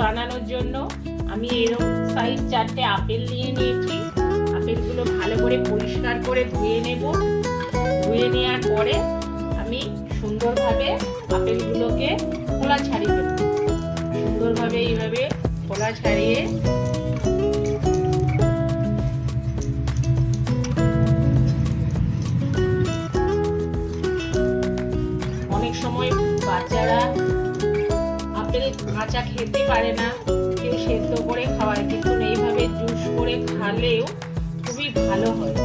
বানানোর জন্য আমি এরকম সাইজ চারটে আপেল নিয়ে নিয়েছি। আপেলগুলো ভালো করে পরিষ্কার করে ধুয়ে নেব। ধুয়ে নেওয়ার পরে আমি সুন্দরভাবে আপেলগুলোকে খোলা ছাড়িয়ে দেবো সুন্দরভাবে এইভাবে খোলা ছাড়িয়ে অনেক সময় বাচ্চারা আপেল কাঁচা খেতে পারে না। কেউ সেদ্ধ করে খাওয়ায়, কিন্তু এইভাবে জুস করে খালেও খুবই ভালো হয়।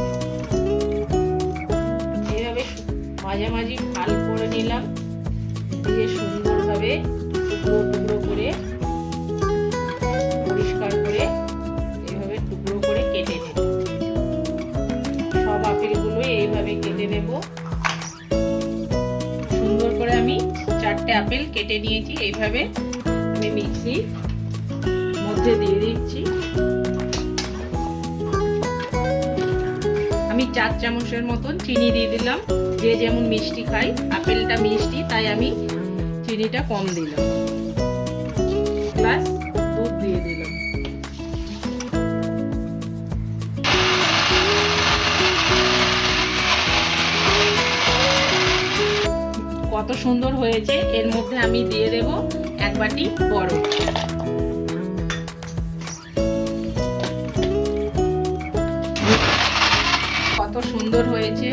এইভাবে মাঝামাঝি ফাল করে নিলাম। দিয়ে সুন্দরভাবে টুকরো টুকরো করে পরিষ্কার করে এইভাবে টুকরো করে কেটে নেব। সব আপেলগুলো এইভাবে কেটে নেব। সুন্দর করে আমি চারটে আপেল কেটে নিয়েছি, এইভাবে আমি মিক্সি মধ্যে দিয়ে দিচ্ছি। আমি চার চামচের মতন চিনি দিয়ে দিলাম, যে যেমন মিষ্টি খাই, আপেলটা মিষ্টি, তাই আমি চিনিটা কম দিলাম। কত সুন্দর হয়েছে এর মধ্যে আমি দিয়ে দেব এক বাটি বরফ কত সুন্দর হয়েছে।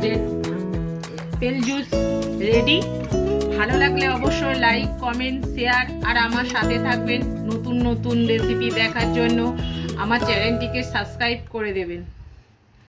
অ্যাপেল জুস জুস রেডি ভালো লাগলে অবশ্যই লাইক কমেন্ট শেয়ার আর আমার সাথে থাকবেন নতুন নতুন রেসিপি দেখার জন্য। আমার চ্যানেলটিকে সাবস্ক্রাইব করে দেবেন।